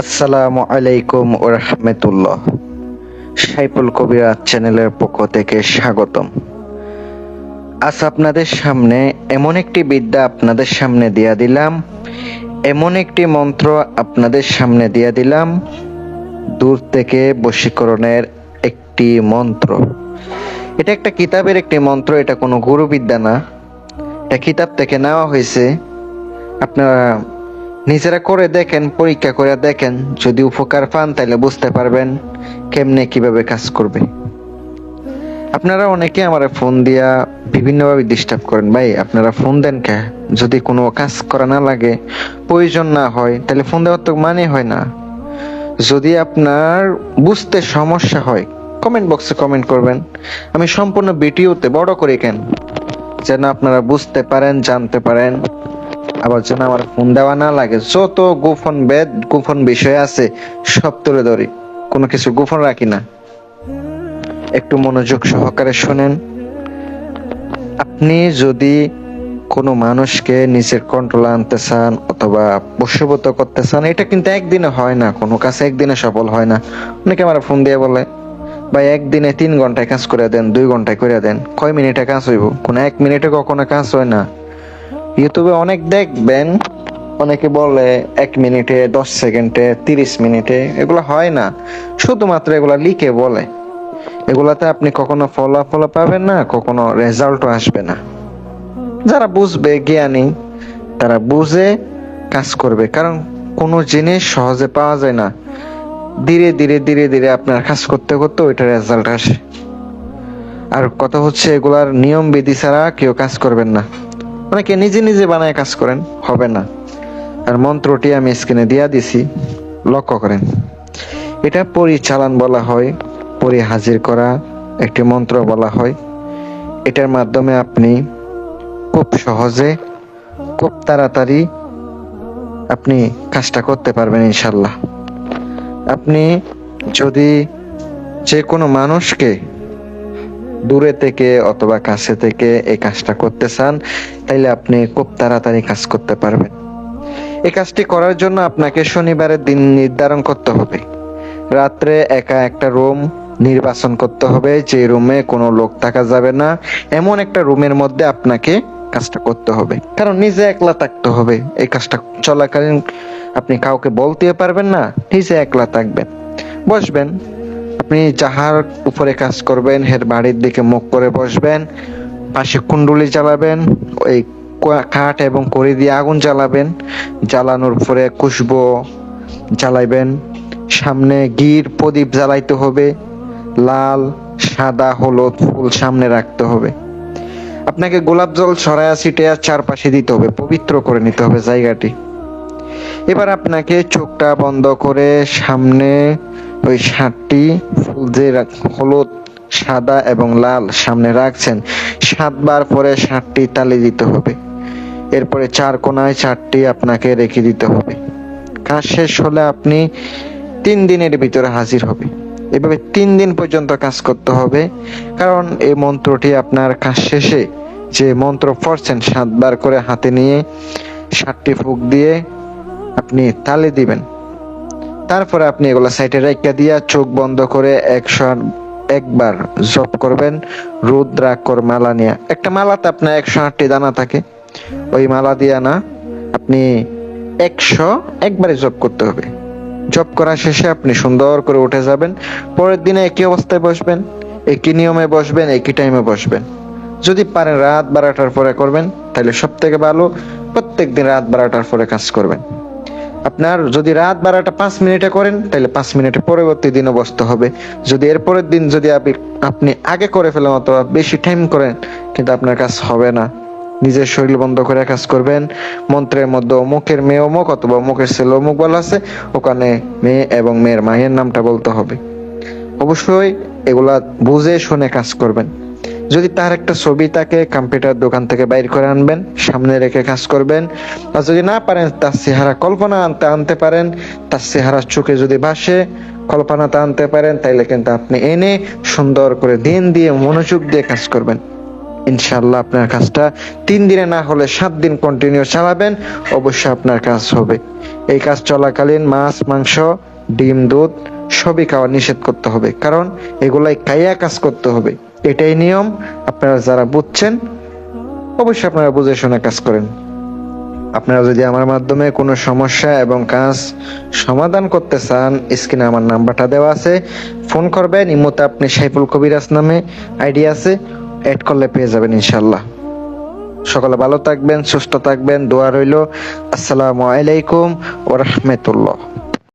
আসসালামু আলাইকুম ও রহমতুল্লাহ। সাইফুল কবিরাজ চ্যানেলের পক্ষ থেকে স্বাগতম। আজ আপনাদের সামনে এমন একটি বিদ্যা আপনাদের সামনে দিয়া দিলাম। এমন একটি মন্ত্র আপনাদের সামনে দিয়া দিলাম। দূর থেকে বশীকরণের একটি মন্ত্র। এটা একটা কিতাবের একটি মন্ত্র, এটা কোনো গুরুবিদ্যা না। এটা কিতাব থেকে নেওয়া হয়েছে। আপনারা নিজেরা করে দেখেন, পরীক্ষা করে দেখেন। যদি উপকার পান তাহলে বুঝতে পারবেন কেমনে কীভাবে কাজ করবে। আপনারা অনেকে আমার ফোন দিয়া বিভিন্নভাবে ডিস্টার্ব করেন। ভাই, আপনারা ফোন দেন কে? যদি কোনো কাজ করা না লাগে, প্রয়োজন না হয় তাহলে ফোন দেওয়ার তো মানে হয় না। যদি আপনার বুঝতে সমস্যা হয় কমেন্ট বক্সে কমেন্ট করবেন। আমি সম্পূর্ণ ভিডিওতে বড় করে কেন? যেন আপনারা বুঝতে পারেন, জানতে পারেন। আবার যেন আমার ফোন দেওয়া না লাগে। যত গোপন বেদ, গোপন বিষয় আছে, সব তুলে ধরি। কোনো কিছু গোপন রাখি না। একটু মনোযোগ সহকারে শুনেন। আপনি যদি কোনো মানুষকে নিজের কন্ট্রোল আনতে চান, অথবা বশীভূত করতে চান, এটা কিন্তু একদিনে হয় না, কোনো কাজ একদিনে সফল হয় না। অনেকে আমার ফোন দিয়ে বলে, ভাই, একদিনে তিন ঘন্টায় কাজ করে দেন, দুই ঘন্টায় করে দেন, কয় মিনিটে কাজ হইব? কোনো এক মিনিটে কখনো কাজ হয় না। ইউটিউবে অনেক দেখবেন, অনেকে বলে এক মিনিটে, দশ সেকেন্ডে, তিরিশ মিনিটে, এগুলো হয় না। শুধুমাত্র এগুলা লিখে বলে। এগুলাতে আপনি কখনো ফলাফল পাবেন না, কখনো রেজাল্টও আসবে না। যারা বুঝবে, জ্ঞানী, তারা বুঝে কাজ করবে। কারণ কোনো জিনিস সহজে পাওয়া যায় না। ধীরে ধীরে ধীরে ধীরে আপনার কাজ করতে করতে ওইটা রেজাল্ট আসে। আর কথা হচ্ছে, এগুলার নিয়ম বিধি ছাড়া কেউ কাজ করবেন না। অনেকে নিজে নিজে বানায় কাজ করেন, হবে না। আর মন্ত্রটি আমি স্ক্রিনে দিয়া দিছি, লক্ষ্য করেন। এটা পরিচালন বলা হয় পরি হাজির করা একটি মন্ত্র বলা হয়। এটার মাধ্যমে আপনি খুব সহজে, খুব তাড়াতাড়ি আপনি কাজটা করতে পারবেন ইনশাল্লাহ আপনি যদি যে কোনো মানুষকে দূরে থেকে অথবা কাছে থেকে এই কাজটা করতে চান, তাইলে আপনি খুব তাড়াতাড়ি কাজ করতে পারবেন। এই কাজটি করার জন্য আপনাকে শনিবারের দিন নির্ধারণ করতে হবে। রাত্রে একা একটা রুম নির্বাচন করতে হবে, যে রুমে কোনো লোক থাকা যাবে না। এমন একটা রুমের মধ্যে আপনাকে কাজটা করতে হবে। কারণ নিজে একলা থাকতে হবে। এই কাজটা চলাকালীন আপনি কাউকে বলতে পারবেন না, নিজে একলা থাকবেন। বসবেন। আপনি যাহার উপরে কাজ করবেন, হের বাড়ির দিকে মুখ করে বসবেন, পাশে কুণ্ডুলি জ্বালাবেন, ওই কাঠ এবং কড়ি দিয়ে আগুন জ্বালাবেন, জ্বালানোর পরে খুশবো জ্বালাইবেন, সামনে গির প্রদীপ জ্বালাইতে হবে, লাল, সাদা, হলুদ ফুল সামনে রাখতে হবে। আপনাকে গোলাপ জল ছড়ায়া ছিটিয়া চারপাশে দিতে হবে, পবিত্র করে নিতে হবে জায়গাটি। এবার আপনাকে চোখটা বন্ধ করে সামনে ওই সাতটি ফুল যে হলুদ, সাদা এবং লাল সামনে রাখছেন। সাতবার পরে সাতটি তালি দিতে হবে। এরপরে চার কোনায় চারটি আপনাকে রেখে দিতে হবে। কাজ শেষ হলে আপনি তিন দিনের ভিতরে হাজির হবে। এভাবে তিন দিন পর্যন্ত কাজ করতে হবে। কারণ এই মন্ত্রটি আপনার কাজ শেষে যে মন্ত্র পড়ছেন, সাতবার করে হাতে নিয়ে সাতটি ফুক দিয়ে আপনি তালে দিবেন। তারপরে আপনি এগুলো সাইডে রেখে দিয়া চোখ বন্ধ করে একশো একবার জপ করবেন, রুদ্রাক্ষর মালা নিয়ে। একটা মালাতে আপনার একশো আটটি দানা থাকে। ওই মালা দিয়া না, আপনি একশো একবারে জপ করতে হবে। জব করা শেষে আপনি সুন্দর করে উঠে যাবেন। পরের দিনে একই অবস্থায় বসবেন, একই নিয়মে বসবেন, একই টাইমে বসবেন। যদি পারেন রাত বারোটার পরে করবেন, তাহলে সব থেকে ভালো প্রত্যেক দিন রাত বারোটার পরে কাজ করবেন। আপনার যদি রাত বারোটা পাঁচ মিনিটে করেন, তাহলে পাঁচ মিনিটে পরবর্তী দিনও বসতে হবে। যদি এর পরের দিন যদি আপনি আপনি আগে করে ফেলেন অথবা বেশি টাইম করেন, কিন্তু আপনার কাজ হবে না। নিজের শরীর বন্ধ করে কাজ করবেন। মন্ত্রের মধ্যে অমুকের মেয়ে অমুক অথবা অমুকের ছেলে অমুক বলা আছে, ওখানে মেয়ে এবং মেয়ের মায়ের নামটা বলতে হবে। অবশ্যই এগুলা বুঝে শুনে কাজ করবেন। যদি তার একটা ছবি তাকে কম্পিউটার দোকান থেকে বাইর করে আনবেন, সামনে রেখে কাজ করবেন, আর যদি না পারেন, তার চেহারা কল্পনা আনতে আনতে পারেন, তার চেহারা চোখে যদি ভাসে কল্পনাতে আনতে পারেন, তাইলে কিন্তু আপনি এনে সুন্দর করে দিন দিয়ে মনোযোগ দিয়ে কাজ করবেন। ইনশাল্লাহ আপনার কাজটা তিন দিনে না হলে সাত দিন কন্টিনিউ চালাবেন, অবশ্যই আপনার কাজ হবে। এই কাজ চলাকালীন মাছ, মাংস, ডিম, দুধ সবই খাওয়া নিষেধ করতে হবে, কারণ এগুলাই কাইয়া কাজ করতে হবে। এটাই নিয়ম। আপনারা যারা বুঝছেন, অবশ্যই আপনারা বুঝে শুনে কাজ করেন। আপনারা যদি আমার মাধ্যমে কোনো সমস্যা এবং কাজ সমাধান করতে চান, স্ক্রিনে আমার নাম্বারটা দেওয়া আছে। ফোন করবেন, ইমোতে আপনি সাইফুল কবিরাজ নামে আইডি আছে, অ্যাড করলে পেয়ে যাবেন ইনশাল্লাহ সকলে ভালো থাকবেন, সুস্থ থাকবেন, দোয়া রইল। আসসালামু আলাইকুম ওরহমতুল্লাহ